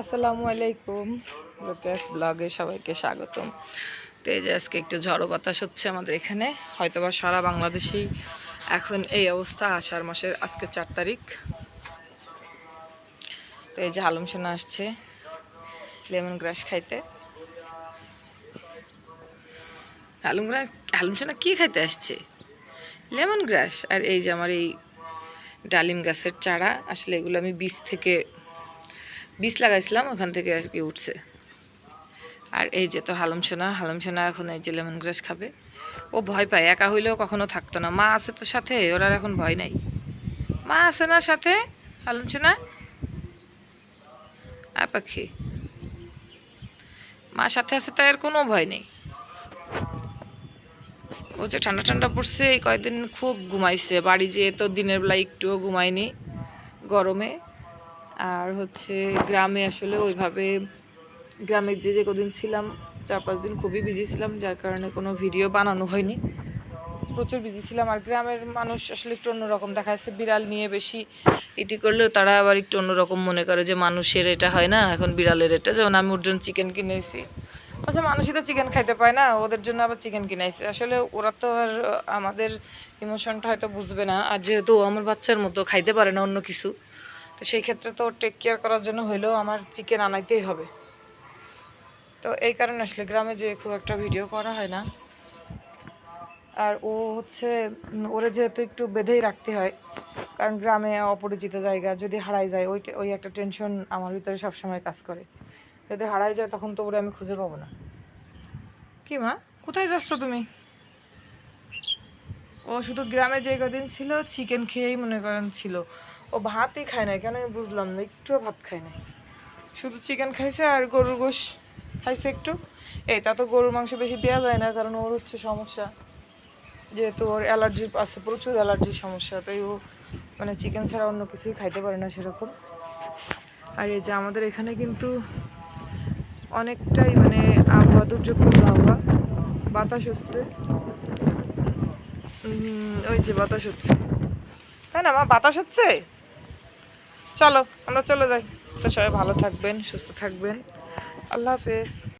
আসসালামু আলাইকুম। লোকেশ ব্লগে সবাইকে স্বাগতম। তো এই যে আজকে একটু ঝড়ো বাতাস হচ্ছে আমাদের এখানে, হয়তোবা সারা বাংলাদেশেই এখন এই অবস্থা আষাঢ় মাসের আজকে চার তারিখ। তো এই যে আলম সোনা আসছে লেমন গ্রাস খাইতে। আলম গ্রাস আলম সোনা কী খাইতে আসছে? লেমন গ্রাস। আর এই যে আমার এই ডালিম গাছের চারা, আসলে এগুলো আমি বীজ থেকে বীজ লাগাইছিলাম, ওখান থেকে আর কি উঠছে। আর এই যে তো হালম সোনা হালম সোনা এখন এই যে লেমন গ্রাস খাবে। ও ভয় পায়, একা হইলেও কখনো থাকতো না। মা আছে তো সাথে, ওর আর এখন ভয় নাই। মা আছে না সাথে, হালম সোনা? আ পাখি। মা সাথে আছে তাই আর কোনো ভয় নেই। ও যে ঠান্ডা ঠান্ডা পড়ছে, এই কয়েকদিন খুব ঘুমাইছে। বাড়ি যেয়ে তো দিনের বেলা একটুও ঘুমায়নি গরমে। আর হচ্ছে গ্রামে আসলে ওইভাবে, গ্রামে যে যে কদিন ছিলাম, চার পাঁচ দিন খুবই বিজি ছিলাম, যার কারণে কোনো ভিডিও বানানো হয়নি। প্রচুর বিজি ছিলাম আর গ্রামের মানুষ আসলে একটু অন্যরকম দেখা যাচ্ছে, বিড়াল নিয়ে বেশি এটি করলেও তারা আবার একটু অন্যরকম মনে করে যে মানুষের এটা হয় না, এখন বিড়ালের এটা। যেমন আমি ওর জন্য চিকেন কিনেছি। আচ্ছা মানুষই তো চিকেন খাইতে পায় না, ওদের জন্য আবার চিকেন কিনাইছে। আসলে ওরা তো আর আমাদের ইমোশনটা হয়তো বুঝবে না, আর যেহেতু আমার বাচ্চার মতো খাইতে পারে না অন্য কিছু। তো সেই ক্ষেত্রে তো টেক কেয়ার করার জন্য হইলেও আমার চিকেন আনাইতেই হবে। তো এই কারণে আসলে গ্রামে যে খুব একটা ভিডিও করা হয় না। আর ও হচ্ছে, ওরে যেহেতু একটু বেঁধেই রাখতে হয়, কারণ গ্রামে অপরিচিত জায়গা, যদি হারাই যায়, ওই ওই একটা টেনশন আমার ভিতরে সবসময় কাজ করে। যদি হারাই যায়, তখন তো ওরে আমি খুঁজে পাবো না। কি মা? কোথায় যাচ্ছ তুমি? ও শুধু গ্রামে যে কদিন ছিল চিকেন খেয়েই মনে করেন ছিল। ও ভাতই খায় না কেন আমি বুঝলাম না, একটুও ভাত খায় না শুধু চিকেন খাইছে আর গরুর গোশ খাইছে একটু। এই, তা তো গরুর মাংস বেশি দেওয়া যায় না, কারণ ওর হচ্ছে সমস্যা। যেহেতু ওর অ্যালার্জি আছে, প্রচুর অ্যালার্জির সমস্যা, তাই ও মানে চিকেন ছাড়া অন্য কিছুই খাইতে পারে না সেরকম। আর এই যে আমাদের এখানে কিন্তু অনেকটাই মানে আবহাওয়া দুর্যোগপূর্ণ আবহাওয়া। বাতাস হচ্ছে। ওই যে বাতাস হচ্ছে। তাই না মা, বাতাস হচ্ছে? চলো আমরা চলে যাই। তো সবাই ভালো থাকবেন সুস্থ থাকবেন। আল্লাহ হাফেজ।